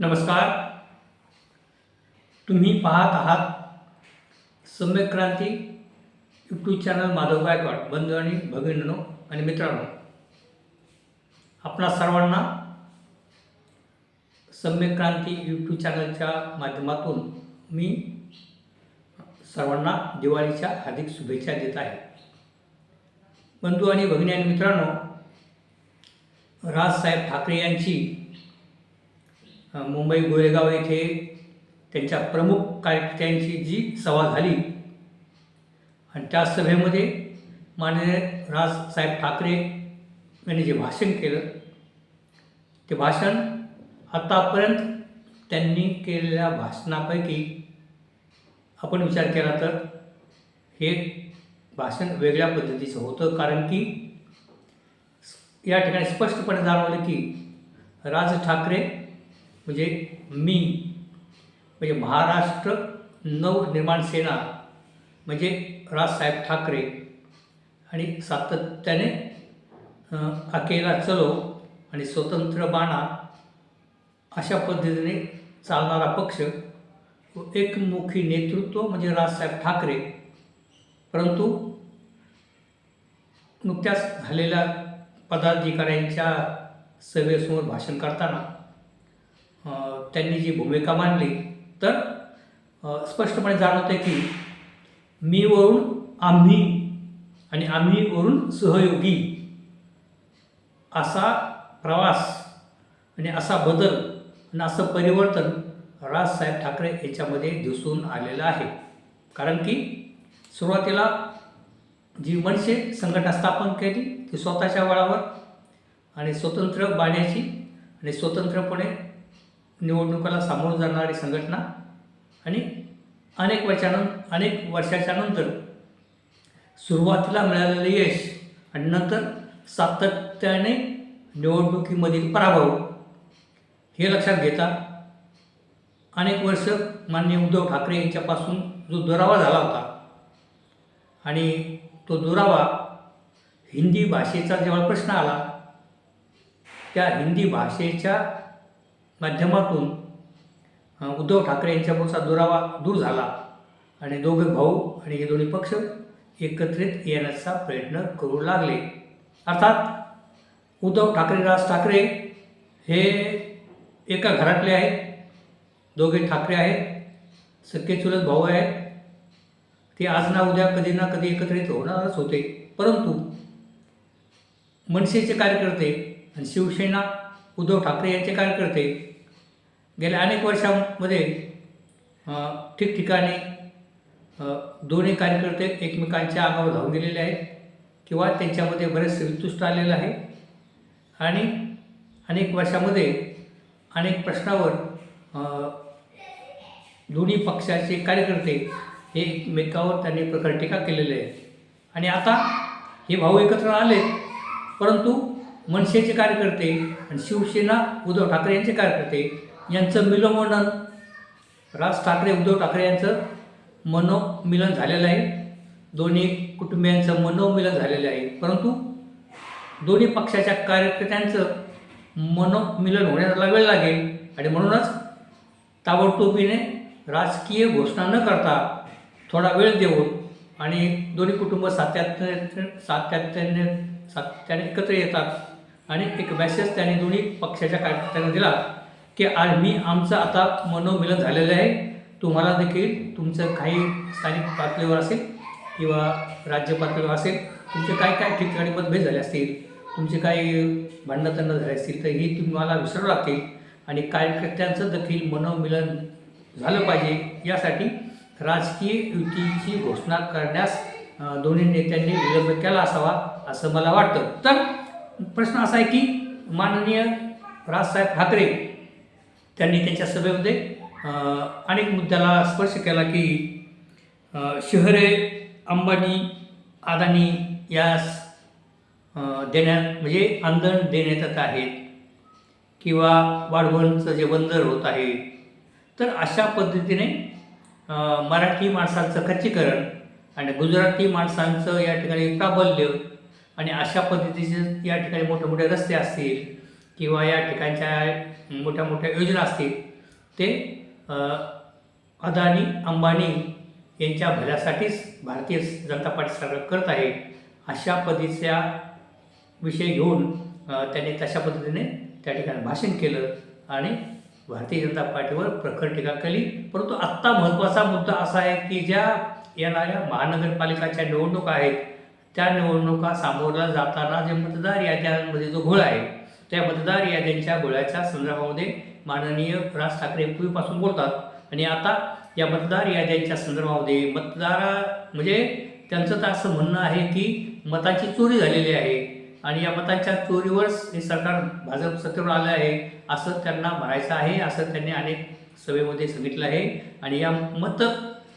नमस्कार. तुम्ही पाहत आहात सम्यक क्रांती यूट्यूब चॅनल माधव गायकवाड. बंधू आणि भगिनीनो आणि मित्रांनो आपणा सर्वांना सम्यक क्रांती यूट्यूब चॅनलच्या माध्यमातून मी सर्वांना दिवाळीच्या हार्दिक शुभेच्छा देत आहे. बंधू आणि भगिनी आणि मित्रांनो राजसाहेब ठाकरे यांची मुंबई गोरेगाव येथे त्यांच्या प्रमुख कार्यकर्त्यांची जी सभा झाली आणि त्या सभेमध्ये माननीय राजसाहेब ठाकरे यांनी जे भाषण केलं ते भाषण आतापर्यंत त्यांनी केलेल्या भाषणापैकी आपण विचार केला तर हे भाषण वेगळ्या पद्धतीचं होतं कारण की या ठिकाणी स्पष्टपणे जाणवलं की राज ठाकरे म्हणजे मी म्हणजे महाराष्ट्र नवनिर्माण सेना म्हणजे राजसाहेब ठाकरे आणि सातत्याने अकेला चलो आणि स्वतंत्र बाणा अशा पद्धतीने चालणारा पक्ष एकमुखी नेतृत्व म्हणजे राजसाहेब ठाकरे. परंतु नुकत्याच झालेल्या पदाधिकाऱ्यांच्या सभेसमोर भाषण करताना त्यांनी जी भूमिका मांडली तर स्पष्टपणे जाणवते की मी वरून आम्ही आणि आम्ही वरून सहयोगी असा प्रवास आणि असा बदल आणि असं परिवर्तन राजसाहेब ठाकरे याच्यामध्ये दिसून आलेलं आहे. कारण की सुरुवातीला जी मनसे संघटना स्थापन केली ती स्वतःच्या बळावर आणि स्वतंत्र बाण्याची आणि स्वतंत्रपणे निवडणुकाला सामोरं जाणारी संघटना आणि अनेक वर्षानं अनेक वर्षाच्या नंतर सुरुवातीला मिळालेलं यश आणि नंतर सातत्याने निवडणुकीमधील पराभव हे लक्षात घेता अनेक वर्ष माननीय उद्धव ठाकरे यांच्यापासून जो दुरावा झाला होता आणि तो दुरावा हिंदी भाषेचा जेव्हा प्रश्न आला त्या हिंदी भाषेच्या माध्यमातून उद्धव ठाकरे यांच्यापुढचा दुरावा दूर झाला आणि दोघे भाऊ आणि हे दोन्ही पक्ष एकत्रित येण्याचा प्रयत्न करू लागले. अर्थात उद्धव ठाकरे राज ठाकरे हे एका घरातले आहेत. दोघे ठाकरे आहेत. सख्खे चुलत भाऊ आहेत. ते आज ना उद्या कधी ना कधी एकत्रित होणारच होते. परंतु मनसेचे कार्यकर्ते आणि शिवसेना उद्धव ठाकरे यांचे कार्यकर्ते गेल्या अनेक वर्षांमध्ये ठिकठिकाणी दोन्ही कार्यकर्ते एकमेकांच्या अंगावर धावून गेलेले आहेत किंवा त्यांच्यामध्ये बरेचसे वितुष्ट आलेलं आहे. आणि अनेक वर्षामध्ये अनेक प्रश्नावर दोन्ही पक्षाचे कार्यकर्ते हे एकमेकावर त्यांनी प्रखर टीका केलेली आहे. आणि आता हे भाऊ एकत्र आले परंतु मनसेचे कार्यकर्ते आणि शिवसेना उद्धव ठाकरे यांचे कार्यकर्ते यांचं मिलनवलन राज ठाकरे उद्धव ठाकरे यांचं मनोमिलन झालेलं आहे. दोन्ही कुटुंबियांचं मनोमिलन झालेलं आहे. परंतु दोन्ही पक्षाच्या कार्यकर्त्यांचं मनोमिलन होण्याला वेळ लागेल. आणि म्हणूनच ताबडतोबीने राजकीय घोषणा न करता थोडा वेळ देऊन आणि दोन्ही कुटुंब सातत्याने सातत्याने सातत्याने एकत्र येतात आणि एक मेसेज त्यांनी दोन्ही पक्षाच्या कार्यकर्त्यांना दिला. की आज मी आमचं आता मनोमिलन झालेलं आहे. तुम्हाला देखील तुमचं काही स्थानिक पातळीवर असेल किंवा राज्य पातळीवर असेल तुमचे काय काय ठिकाणी मतभेद झाले असतील तुमचे काही भांडणं झाले असतील तर ही तुम्हाला विसरावं लागतील. आणि कार्यकर्त्यांचं देखील मनोमिलन झालं पाहिजे यासाठी राजकीय युतीची घोषणा करण्यास दोन्ही नेत्यांनी विलंब केला असावा असं मला वाटतं. तर प्रश्न असा आहे की माननीय राजसाहेब ठाकरे त्यांनी त्यांच्या सभेमध्ये अनेक मुद्द्याला स्पर्श केला की शहरे अंबानी अदानी यास देण्यात म्हणजे आंदण देण्यात येत आहेत किंवा वाढवणचं जे बंदर होत आहे. तर अशा पद्धतीने मराठी माणसांचं खच्चीकरण आणि गुजराती माणसांचं या ठिकाणी प्राबल्य आणि अशा पद्धतीचे या ठिकाणी मोठे मोठे रस्ते असतील किंवा या ठिकाणच्या मोठ्या मोठ्या योजना असतील ते अदानी अंबानी यांच्या भल्यासाठीच भारतीय जनता पार्टी सरकार करत आहे अशा पद्धतीच्या विषय घेऊन त्यांनी तशा पद्धतीने त्या ठिकाणी भाषण केलं आणि भारतीय जनता पार्टीवर प्रखर टीका केली. परंतु आत्ता महत्त्वाचा मुद्दा असा आहे की ज्या येणाऱ्या महानगरपालिकाच्या निवडणुका आहेत त्या निवडणुका सामोरल्या जाताना जे मतदार याद्यांमध्ये जो घोळ आहे त्या मतदार याद्यांच्या गोळ्याच्या संदर्भामध्ये माननीय राज ठाकरे पूर्वीपासून बोलतात. आणि आता या मतदार याद्यांच्या संदर्भामध्ये मतदारा म्हणजे त्यांचं तर असं म्हणणं आहे की मताची चोरी झालेली आहे. आणि या मतांच्या चोरीवर हे सरकार भाजप सत्तेवर आलं आहे असं त्यांना म्हणायचं आहे असं त्यांनी अनेक सभेमध्ये सांगितलं आहे. आणि या मत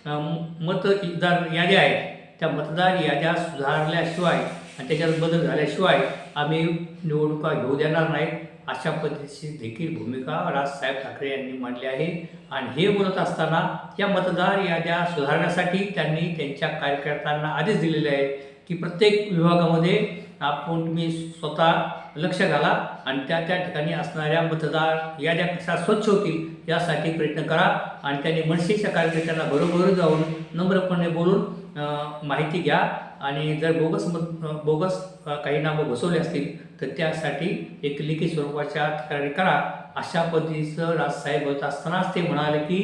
मतदार याद्या आहेत. त्या मतदार याद्या सुधारल्याशिवाय आणि त्याच्यात बदल झाल्याशिवाय आम्ही निवडणुका घेऊ देणार नाहीत अशा पद्धतीची देखील भूमिका राजसाहेब ठाकरे यांनी मांडली आहे. आणि हे बोलत असताना या मतदार याद्या सुधारण्यासाठी त्यांनी त्यांच्या कार्यकर्त्यांना आदेश दिलेले आहेत की प्रत्येक विभागामध्ये आपण तुम्ही स्वतः लक्ष घाला आणि त्या त्या ठिकाणी असणाऱ्या मतदार याद्या कशा स्वच्छ होतील यासाठी प्रयत्न करा. आणि त्यांनी मनसेच्या कार्यकर्त्यांना बरोबर जाऊन नम्रपणे बोलून माहिती घ्या. आणि जर बोगस मत बोगस काही नावं बसवले असतील तर त्यासाठी एक लिखित स्वरूपाच्या तक्रारी करा. अशा पद्धतीचं राजसाहेब होत असतानाच ते म्हणाले की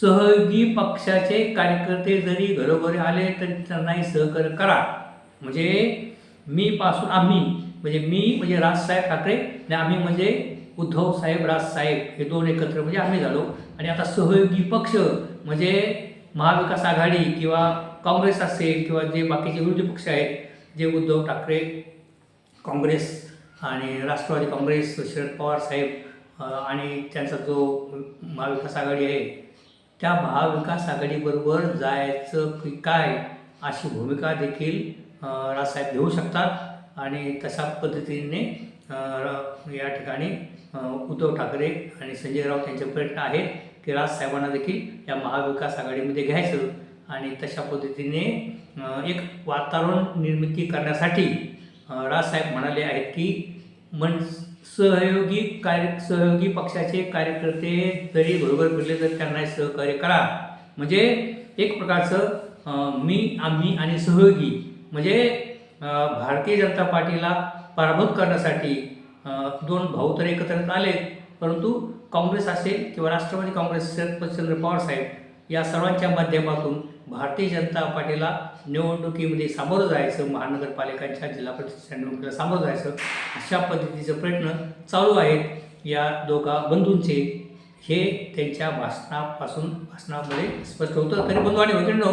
सहयोगी पक्षाचे कार्यकर्ते जरी घरोघरी आले तरी त्यांनाही सहकार्य करा. म्हणजे मी पासून आम्ही म्हणजे मी म्हणजे राजसाहेब ठाकरे आणि आम्ही म्हणजे उद्धव साहेब राजसाहेब हे दोन एकत्र म्हणजे आम्ही झालो. आणि आता सहयोगी पक्ष म्हणजे महाविकास आघाडी किंवा काँग्रेस असेल किंवा जे बाकीचे विरोधी पक्ष आहेत जे उद्धव ठाकरे काँग्रेस आणि राष्ट्रवादी काँग्रेस शरद पवार साहेब आणि त्यांचा जो महाविकास आघाडी आहे त्या महाविकास आघाडीबरोबर जायचं की काय अशी भूमिका देखील राजसाहेब घेऊ शकतात. आणि तशा पद्धतीने या ठिकाणी उद्धव ठाकरे आणि संजय राऊत यांचे प्रयत्न आहेत की राजसाहेबांना देखील या महाविकास आघाडीमध्ये घ्यायचं. आणि तशा पद्धतीने एक वातावरण निर्मिती करण्यासाठी राजसाहेब म्हणाले आहेत की मन सहयोगी कार्य सहयोगी पक्षाचे कार्यकर्ते जरी बरोबर फिरले तर त्यांना सहकार्य करा. म्हणजे एक प्रकारचं मी आम्ही आणि सहयोगी म्हणजे भारतीय जनता पार्टीला पराभूत करण्यासाठी दोन भाऊ तर एकत्रित आले परंतु काँग्रेस असेल किंवा राष्ट्रवादी काँग्रेस शरदचंद्र पवार साहेब या सर्वांच्या माध्यमातून भारतीय जनता पार्टीला निवडणुकीमध्ये सामोरं जायचं महानगरपालिकांच्या जिल्हा परिषदेच्या निवडणुकीला सामोरं जायचं अशा पद्धतीचे प्रयत्न चालू आहेत. या दोघा बंधूंचे हे त्यांच्या भाषणापासून भाषणामध्ये स्पष्ट होतं. तरी बंधू आणि भगिनींनो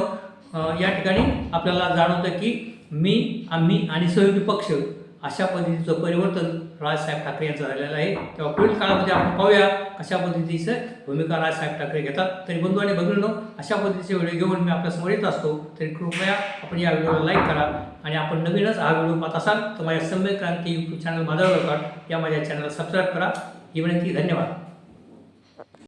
या ठिकाणी आपल्याला जाणवतं की मी आम्ही आणि सहयोगी पक्ष अशा पद्धतीचं परिवर्तन राजसाहेब ठाकरे यांचं झालेलं आहे. तेव्हा पुढील काळामध्ये आपण पाहूया कशा पद्धतीचं भूमिका राजसाहेब ठाकरे घेतात. तरी बंधू आणि भगिनींनो अशा पद्धतीचे व्हिडिओ घेऊन मी आपल्यासमोर येत असतो. तरी कृपया आपण या व्हिडिओला लाईक करा आणि आपण नवीनच हा व्हिडिओ पाहत असाल तर माझ्या सम्यक क्रांती यूट्यूब चॅनल माझा या माझ्या चॅनलला सबस्क्राईब करा. ही विनंती धन्यवाद.